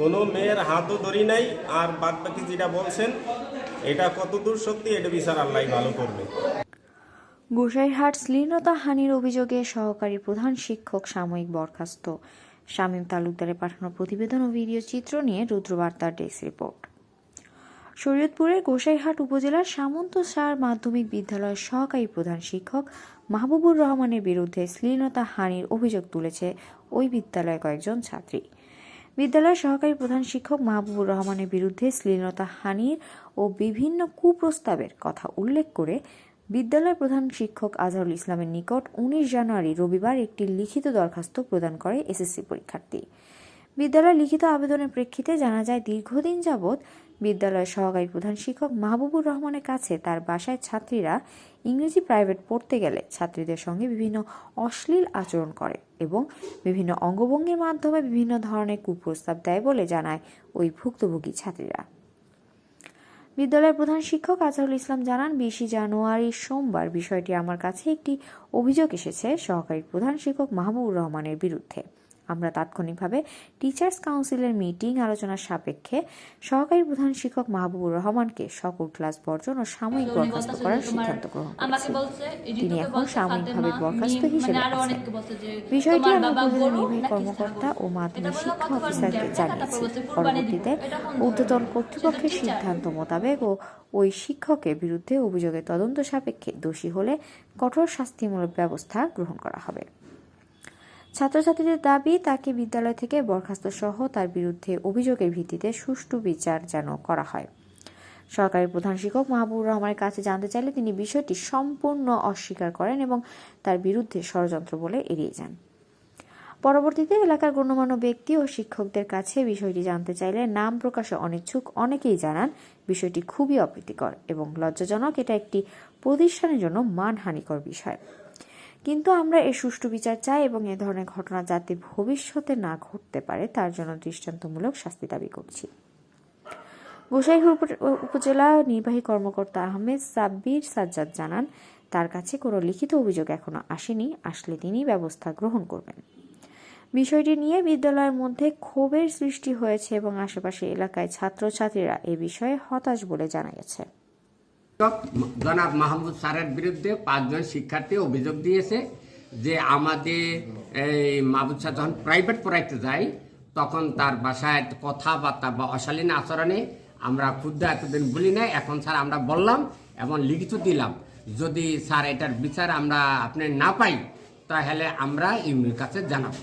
কোনো মেয়ের হাতও ধরি নাই, আর বাদ বাকি যেটা বলছেন, এটা কতদূর সত্যি, এটা বিচার আল্লাহ ভালো করবে। গোসাইরহাট শ্লীলতা হানির অভিযোগে সহকারী প্রধান শিক্ষক সাময়িক বরখাস্ত। শামীম তালুকদারের পাঠানো প্রতিবেদন ও ভিডিও চিত্র নিয়ে রুদ্রবার্তার ডেস্ক রিপোর্ট। শরীয়তপুরের গোসাইরহাট উপজেলার সামন্ত সার মাধ্যমিক বিদ্যালয়ের সহকারী প্রধান শিক্ষক মাহবুবুর রহমানের বিরুদ্ধে শ্লীলতা হানির অভিযোগ তুলেছে ওই বিদ্যালয়ের কয়েকজন ছাত্রী। বিদ্যালয়ের সহকারী প্রধান শিক্ষক মাহবুবুর রহমানের বিরুদ্ধে শ্লীলতা, হানির ও বিভিন্ন কুপ্রস্তাবের কথা উল্লেখ করে বিদ্যালয়ের প্রধান শিক্ষক আজহারুল ইসলামের নিকট উনিশ জানুয়ারি রবিবার একটি লিখিত দরখাস্ত প্রদান করে এসএসসি পরীক্ষার্থী। বিদ্যালয়ের লিখিত আবেদনের প্রেক্ষিতে জানা যায়, দীর্ঘদিন যাবৎ বিদ্যালয়ের সহকারী প্রধান শিক্ষক মাহবুবুর রহমানের কাছে তার বাসায় ছাত্রীরা ইংরেজি প্রাইভেট পড়তে গেলে ছাত্রীদের সঙ্গে বিভিন্ন অশ্লীল আচরণ করে এবং বিভিন্ন অঙ্গভঙ্গির মাধ্যমে বিভিন্ন ধরনের কুপ্রস্তাব দেয় বলে জানায় ওই ভুক্তভোগী ছাত্রীরা। বিদ্যালয়ের প্রধান শিক্ষক আজহারুল ইসলাম জানান, বিশে জানুয়ারি সোমবার বিষয়টি আমার কাছে একটি অভিযোগ এসেছে সহকারী প্রধান শিক্ষক মাহবুবুর রহমানের বিরুদ্ধে। আমরা তাৎক্ষণিকভাবে টিচার্স কাউন্সিলের মিটিং আলোচনার সাপেক্ষে সহকারী প্রধান শিক্ষক মাহবুবুর রহমানকে সকল ক্লাস বর্জন ও সাময়িক বরখাস্ত করার সিদ্ধান্ত গ্রহণ তিনি এখন সাময়িকভাবে বরখাস্ত হিসেবে মানে আছেন। বলছে যে বিষয়টি আমরা উপজেলা নির্বাহী কর্মকর্তা ও মাধ্যমিক শিক্ষা অফিসারকে জানিয়েছি। পরবর্তীতে ঊর্ধ্বতন কর্তৃপক্ষের। সিদ্ধান্ত মোতাবেক ও ওই শিক্ষকের বিরুদ্ধে অভিযোগের তদন্ত সাপেক্ষে দোষী হলে কঠোর শাস্তিমূলক ব্যবস্থা গ্রহণ করা হবে ছাত্রছাত্রীদের দাবি, তাকে বিদ্যালয় থেকে বরখাস্ত সহ তার বিরুদ্ধে অভিযোগের ভিত্তিতে সুষ্ঠু বিচার যেন করা হয়। সরকারি প্রধান শিক্ষক মাহবুবুর রহমানের কাছে জানতে চাইলে তিনি বিষয়টি সম্পূর্ণ অস্বীকার করেন এবং তার বিরুদ্ধে ষড়যন্ত্র বলে এড়িয়ে যান। পরবর্তীতে এলাকার গণ্যমান্য ব্যক্তি ও শিক্ষকদের কাছে বিষয়টি জানতে চাইলে নাম প্রকাশে অনিচ্ছুক অনেকেই জানান, বিষয়টি খুবই অপ্রীতিকর এবং লজ্জাজনক। এটা একটি প্রতিষ্ঠানের জন্য মানহানিকর বিষয়। কিন্তু আমরা এর সুষ্ঠু বিচার চাই এবং এ ধরনের ঘটনা যাতে ভবিষ্যতে না ঘটতে পারে, তার জন্য দৃষ্টান্তমূলক শাস্তি দাবি করছি। গোসাইহুর উপজেলা নির্বাহী কর্মকর্তা আহমেদ সাব্বির সাজ্জাদ জানান, তার কাছে কোনো লিখিত অভিযোগ এখনও আসেনি, আসলে তিনি ব্যবস্থা গ্রহণ করবেন। বিষয়টি নিয়ে বিদ্যালয়ের মধ্যে ক্ষোভের সৃষ্টি হয়েছে এবং আশেপাশে এলাকায় ছাত্রছাত্রীরা এ বিষয়ে হতাশ বলে জানা গেছে। জনাব মাহমুদ স্যারের বিরুদ্ধে পাঁচজন শিক্ষার্থী অভিযোগ দিয়েছে যে আমাদের এই মাহবুদ স্যার যখন প্রাইভেট পড়াইতে যাই তখন তার বাসায় কথাবার্তা বা অশালীন আচরণে আমরা ক্ষুদ্র এতদিন বলি নাই, এখন স্যার আমরা বললাম এবং লিখিত দিলাম। যদি স্যার এটার বিচার আমরা আপনি না পাই, তাহলে আমরা ইউনির কাছে জানাব।